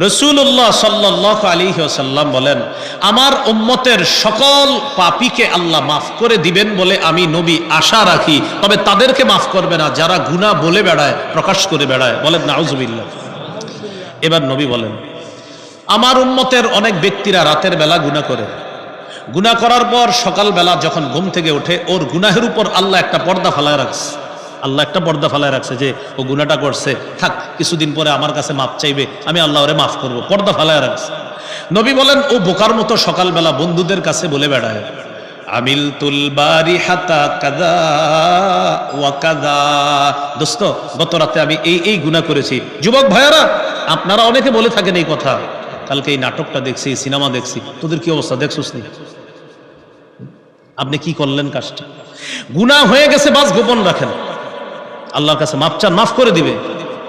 রসুল্লাহ সাল্লাহ আলী সাল্লাম বলেন, আমার উম্মতের সকল পাপীকে আল্লাহ মাফ করে দিবেন বলে আমি নবী আশা রাখি। তবে তাদেরকে মাফ করবে না। যারা গুণা বলে বেড়ায়, প্রকাশ করে বেড়ায়। বলেন, নাউজুবিল্লাহ। এবার নবী বলেন, আমার উম্মতের অনেক ব্যক্তিরা রাতের বেলা গুণা করে। গুণা করার পর সকালবেলা যখন ঘুম থেকে ওঠে, ওর গুনাহের উপর আল্লাহ একটা পর্দা ফালায় রাখছে। আল্লাহ একটা পর্দা ফালায় রাখছে যে ও গুনাটা করছে। থাক, কিছুদিন পরে আমার কাছে মাপ চাইবে, আমি আল্লাহ ওরে মাফ করব। পর্দা ফালায় রাখছে। নবী বলেন, ও বোকার মতো সকালবেলা বন্ধুদের কাছে বলে বেড়ায়, আমিল তুল বারি হাতা কাদা ওয়া কাদা। দোস্ত, গত রাতে আমি এই এই গুনাহ করেছি। যুবক ভাইয়ারা, আপনারা অনেকে বলে থাকেন এই কথা, কালকে এই নাটকটা দেখছি সিনেমা দেখছি, তোদের কি অবস্থা? দেখছিস নি? আপনি কি করলেন কাজটা? গুনাহ হয়ে গেছে, বাস গোপন রাখেন। আল্লাহর কাছে মাপ চান, মাফ করে দিবে।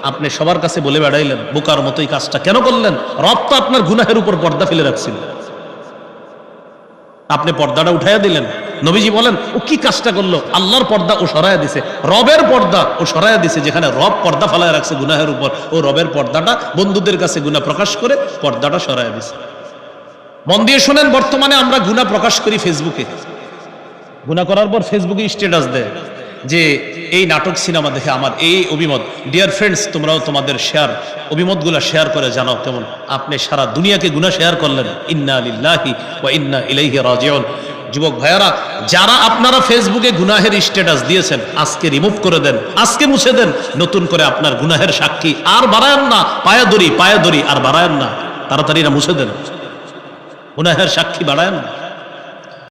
আপনি সবার কাছে বলে বেড়াইলেন, বোকার মতোই কাজটা কেন করলেন? রব তো আপনার গুনাহের উপর পর্দা ফেলে রাখছিল। আপনি পর্দাটা উঠাইয়া দিলেন। নবীজি বলেন, ও কি কাজটা করল? আল্লাহর পর্দা ও সরাইয়া দিছে। রবের পর্দা ও সরাইয়া দিছে, যেখানে রব পর্দা ফেলায় রাখছে গুনাহের উপর। ও রবের পর্দাটা বন্ধুদের কাছে গুনাহ প্রকাশ করে পর্দাটা সরাইয়া দিছে। মন দিয়ে শোনেন, বর্তমানে আমরা গুনাহ প্রকাশ করি ফেসবুকে গুনাহ করার পর ফেসবুকে স্ট্যাটাস দেয়। যে এই নাটক সিনেমা দেখে আমার এই অভিমত ডিয়ার ফ্রেন্ডস তোমরাও তোমাদের শেয়ার অভিমতগুলো শেয়ার করে জানাও কেমন? আপনি সারা দুনিয়াকে গুনাহ শেয়ার করলেন। ইন্না লিল্লাহি ওয়া ইন্না ইলাইহি রাজিউন। যুবক ভাইয়ারা, যারা আপনারা ফেসবুকে গুনাহের স্ট্যাটাস দিয়েছেন, আজকে রিমুভ করে দেন, আজকে মুছে দেন, নতুন করে আপনার গুনাহের সাক্ষী। আর বাড়ায়েন না, পায়া দড়ি পায়া দড়ি, আর বাড়ায়েন না, তাড়াতাড়ি না মুছে দেন। গুনাহের সাক্ষী বাড়ায়েন না।